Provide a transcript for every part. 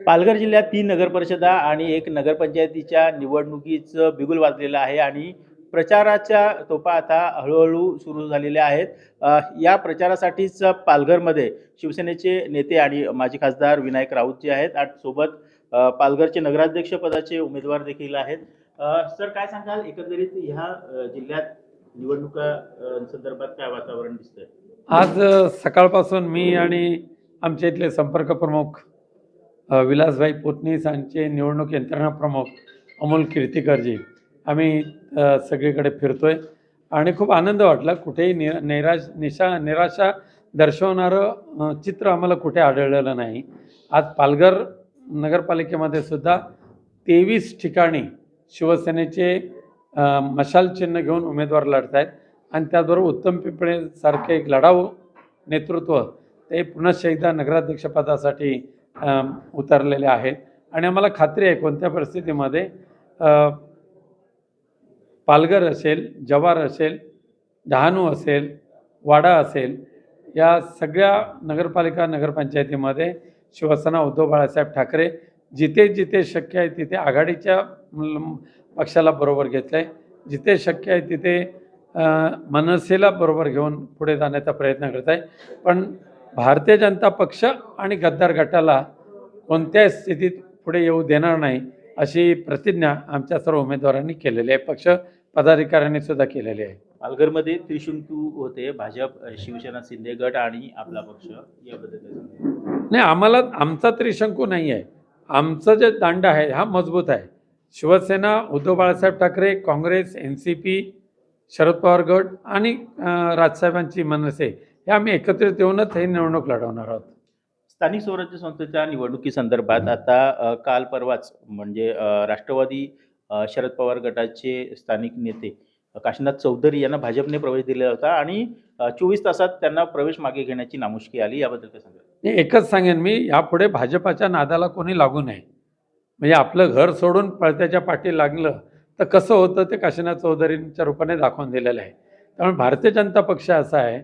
पालघर जिल्ह्यात तीन नगरपरिषदा आणि एक नगरपंचायतीच्या निवडणुकीचं बिगुल वाजलेलं आहे आणि प्रचाराच्या तोपा आता हळूहळू सुरू झालेल्या आहेत. या प्रचारासाठीच पालघरमध्ये शिवसेनेचे नेते आणि माजी खासदार विनायक राऊत जे आहेत आणि सोबत पालघरचे नगराध्यक्ष पदाचे उमेदवार देखील आहेत. सर काय सांगाल? एकंदरीत ह्या जिल्ह्यात निवडणुका संदर्भात काय वातावरण दिसतंय? आज सकाळपासून मी आणि आमच्या इथले संपर्क प्रमुख विलासभाई पोतनीस यांचे निवडणूक यंत्रणा प्रमुख अमोल कीर्तीकरजी. आम्ही सगळीकडे फिरतोय आणि खूप आनंद वाटला कुठेही नि निराश निशा निराशा दर्शवणारं चित्र आम्हाला कुठे आढळलेलं नाही. आज पालघर नगरपालिकेमध्ये सुद्धा तेवीस ठिकाणी शिवसेनेचे मशाल चिन्ह घेऊन उमेदवार लढत आहेत आणि त्याचबरोबर उत्तम पिंपळेसारखे एक लढाऊ नेतृत्व ते पुन्हा एकदा नगराध्यक्षपदासाठी उतरलेले आहेत. आणि आम्हाला खात्री आहे कोणत्या परिस्थितीमध्ये पालघर असेल जवार असेल डहाणू असेल वाडा असेल या सगळ्या नगरपालिका नगरपंचायतीमध्ये शिवसेना उद्धव बाळासाहेब ठाकरे जिथे जिथे शक्य आहे तिथे आघाडीच्या पक्षाला बरोबर घेतलं आहे जिथे शक्य आहे तिथे मनसेला बरोबर घेऊन पुढे जाण्याचा प्रयत्न करत आहे पण भारतीय जनता पक्ष आणि गद्दार गटाला कोणत्याही स्थितीत पुढे येऊ देणार नाही अशी प्रतिज्ञा आमच्या सर्व उमेदवारांनी केलेली आहे. पक्ष पदाधिकाऱ्यांनी सुद्धा केलेली आहे. पालघरमध्ये त्रिशंकू होते भाजप शिवसेना शिंदे गट आणि आपला पक्ष याबद्दल? नाही आम्हाला आमचा त्रिशंकू नाही आहे. आमचं जे दांड आहे हा मजबूत आहे. Shiv Sena Uddhav Balasaheb Thackeray Congress N C P Sharad Pawar गट आणि राजसाहेबांची मनसे हे आम्ही एकत्रित येऊनच हे निवडणूक लढवणार आहोत. स्थानिक स्वराज्य संस्थेच्या निवडणुकीसंदर्भात आता काल परवाच म्हणजे राष्ट्रवादी शरद पवार गटाचे स्थानिक नेते काशीनाथ चौधरी यांना भाजपने प्रवेश दिलेला होता आणि चोवीस तासात त्यांना प्रवेश मागे घेण्याची नामुष्की आली याबद्दल काय नाही एकच सांगेन मी यापुढे भाजपाच्या नादाला कोणी लागू नये. म्हणजे आपलं घर सोडून पळत्याच्या पाठी लागलं तर कसं होतं ते काशीनाथ चौधरींच्या रूपाने दाखवून दिलेलं आहे. त्यामुळे भारतीय जनता पक्ष असा आहे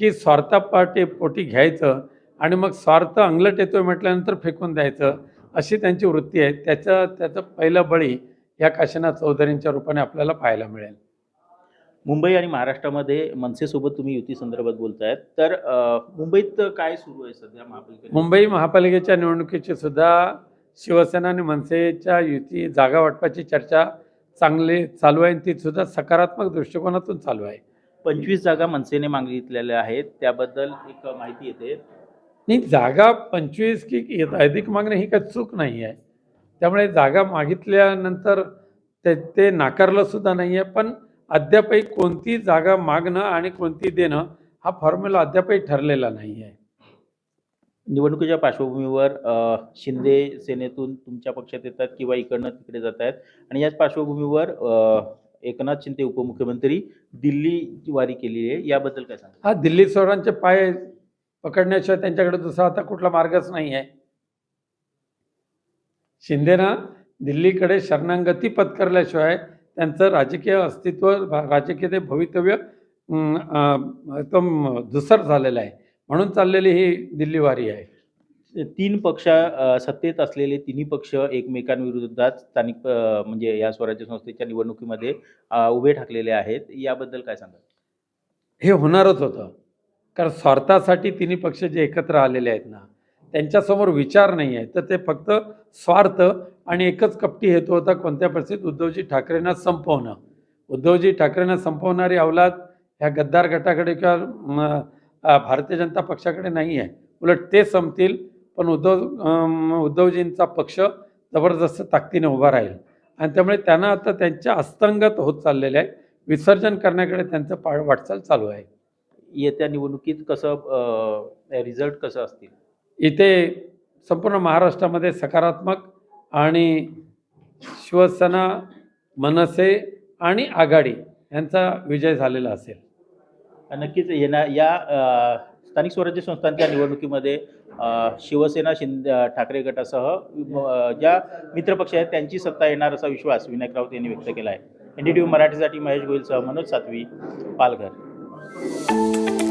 की स्वार्थापाठी पोटी घ्यायचं आणि मग स्वार्थ अंगलट येतोय म्हटल्यानंतर फेकून द्यायचं. अशी त्यांची वृत्ती आहे. त्याचं त्याचं पहिलं बळी या काशीनाथ चौधरींच्या रूपाने आपल्याला पाहायला मिळेल. मुंबई आणि महाराष्ट्रामध्ये मनसेसोबत तुम्ही युती संदर्भात बोलतायत. तर मुंबईत काय सुरू आहे सध्या महापालिकेत? मुंबई महापालिकेच्या निवडणुकीची सुद्धा शिवसेना आणि मनसेच्या युती जागा वाटपाची चर्चा चांगली चालू आहे ती सुद्धा सकारात्मक दृष्टिकोनातून चालू आहे. पंचवीस जागा मनसेने मागितलेल्या आहेत. त्याबद्दल एक माहिती येते. नाही जागा पंचवीस की अधिक मागणे ही काही चूक नाही आहे. त्यामुळे जागा मागितल्यानंतर ते ते नाकारलं सुद्धा नाही आहे. पण अद्यापही कोणती जागा मागणं आणि कोणती देणं हा फॉर्म्युला अद्यापही ठरलेला नाही आहे. निवडणुकीच्या पार्श्वभूमीवर शिंदे सेनेतून तुमच्या पक्षात येतात किंवा इकडनं तिकडे जात आहेत. आणि याच पार्श्वभूमीवर एकनाथ शिंदे उपमुख्यमंत्री दिल्ली वारी केलेली आहे. याबद्दल काय सांगा हा दिल्ली चोरांचे पाय पकडण्याशिवाय त्यांच्याकडे दुसरा आता कुठला मार्गच नाही आहे शिंदेना दिल्लीकडे शरणागती पत्करल्याशिवाय त्यांचं राजकीय अस्तित्व राजकीय ते भवितव्य एकदम धुसर झालेलं आहे. म्हणून चाललेली ही दिल्लीवारी आहे. तीन पक्ष सत्तेत असलेले तिन्ही पक्ष एकमेकांविरोधात स्थानिक म्हणजे या स्वराज्य संस्थेच्या निवडणुकीमध्ये उभे ठाकलेले आहेत. याबद्दल काय सांगा हे होणारच होतं. कारण स्वार्थासाठी तिन्ही पक्ष जे एकत्र आलेले आहेत ना त्यांच्यासमोर विचार नाही आहे. तर ते फक्त स्वार्थ आणि एकच कपटी हेतू होता कोणत्या परिस्थितीत उद्धवजी ठाकरेंना संपवणं. उद्धवजी ठाकरेंना संपवणारी अवलाद ह्या गद्दार गटाकडे किंवा भारतीय जनता पक्षाकडे नाही आहे. उलट ते संपतील पण उद्धव उद्धवजींचा पक्ष जबरदस्त ताकदीने उभा राहील. आणि त्यामुळे त्यांना आता त्यांच्या अस्तंगत होत चाललेले आहे. विसर्जन करण्याकडे त्यांचं पा वाटचाल चालू आहे. येत्या निवडणुकीत कसं रिझल्ट कसं असतील? इथे संपूर्ण महाराष्ट्रामध्ये सकारात्मक आणि शिवसेना मनसे आणि आघाडी यांचा विजय झालेला असेल. नक्कीच येणार या स्थानिक स्वराज्य संस्थांच्या निवडणुकीमध्ये शिवसेना शिंदे ठाकरे गटासह ज्या मित्रपक्ष आहेत त्यांची सत्ता येणार असा विश्वास विनायक राऊत यांनी व्यक्त केला आहे एन डी टी मराठीसाठी महेश गोयलसह मनोज सातवी पालघर. thank you